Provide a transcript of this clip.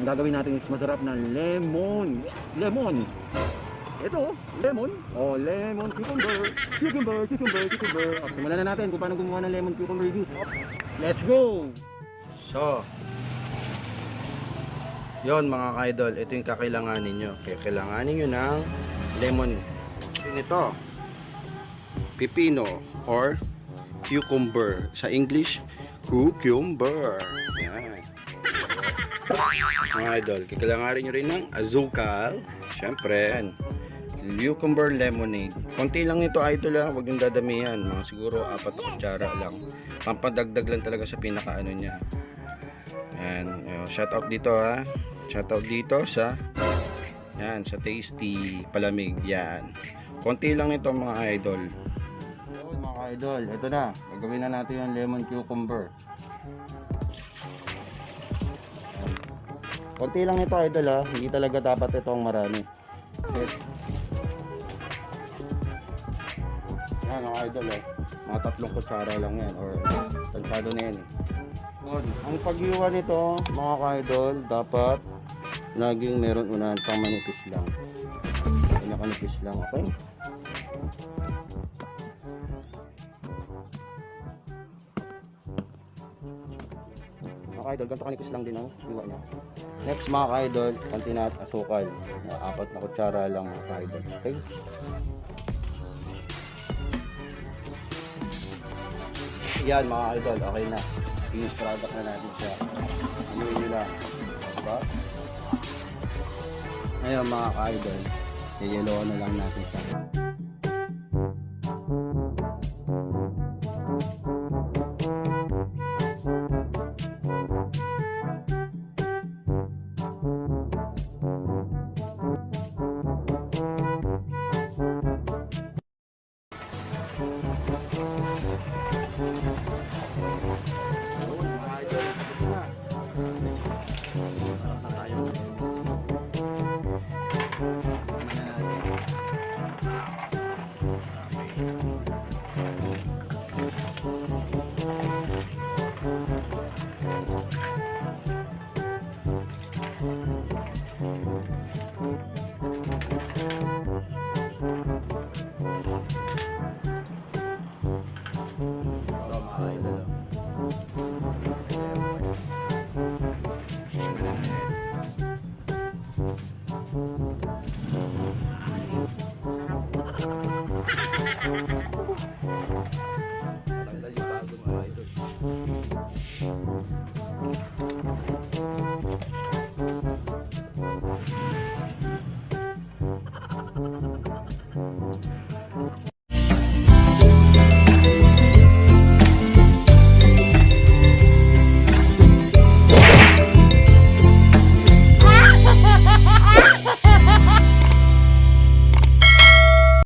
Ang gagawin natin is masarap na lemon. Lemon. Ito, lemon. Oh, lemon cucumber. Cucumber, cucumber, cucumber. Oh, simulan na natin kung paano gumawa ng lemon cucumber juice. Let's go! So, yon mga ka-idol, ito yung kakailanganin nyo. Kakailanganin nyo ng lemon. Ito, pipino or cucumber. Sa English, cucumber. Yan. Mga idol, kakailanganin nyo rin ng azukal. Siyempre. Cucumber lemonade. Konti lang ito idol ha, huwag yung dadamihan. Mga siguro apat kutsara lang. Pampadagdag lang talaga sa pinaka ano niya. And shout out dito ha. Shout out dito sa yan, sa Tasty Palamig yan. Konti lang nito mga idol. So, mga idol, ito na. Gagawin na natin yung lemon cucumber. Konti lang nito idol ha. Hindi talaga dapat itong marami. Okay. Yan mga idol eh. Mga tatlong kutsara lang yan or tansado na yan eh. Yun. Ang pag-iwa nito mga ka-idol dapat laging meron unahan pang manipis lang. Pinakanipis lang, okay? Mga ka-idol, ganito kanipis lang din ang iwa niya. Next mga ka-idol, konti na at asukal. Na apat na kutsara lang mga ka-idol. Okay? Yan mga idol, okay na. Finished product na natin siya. Ano yun lang. Diba? Ngayon mga ka-idol, yellow na lang natin siya. you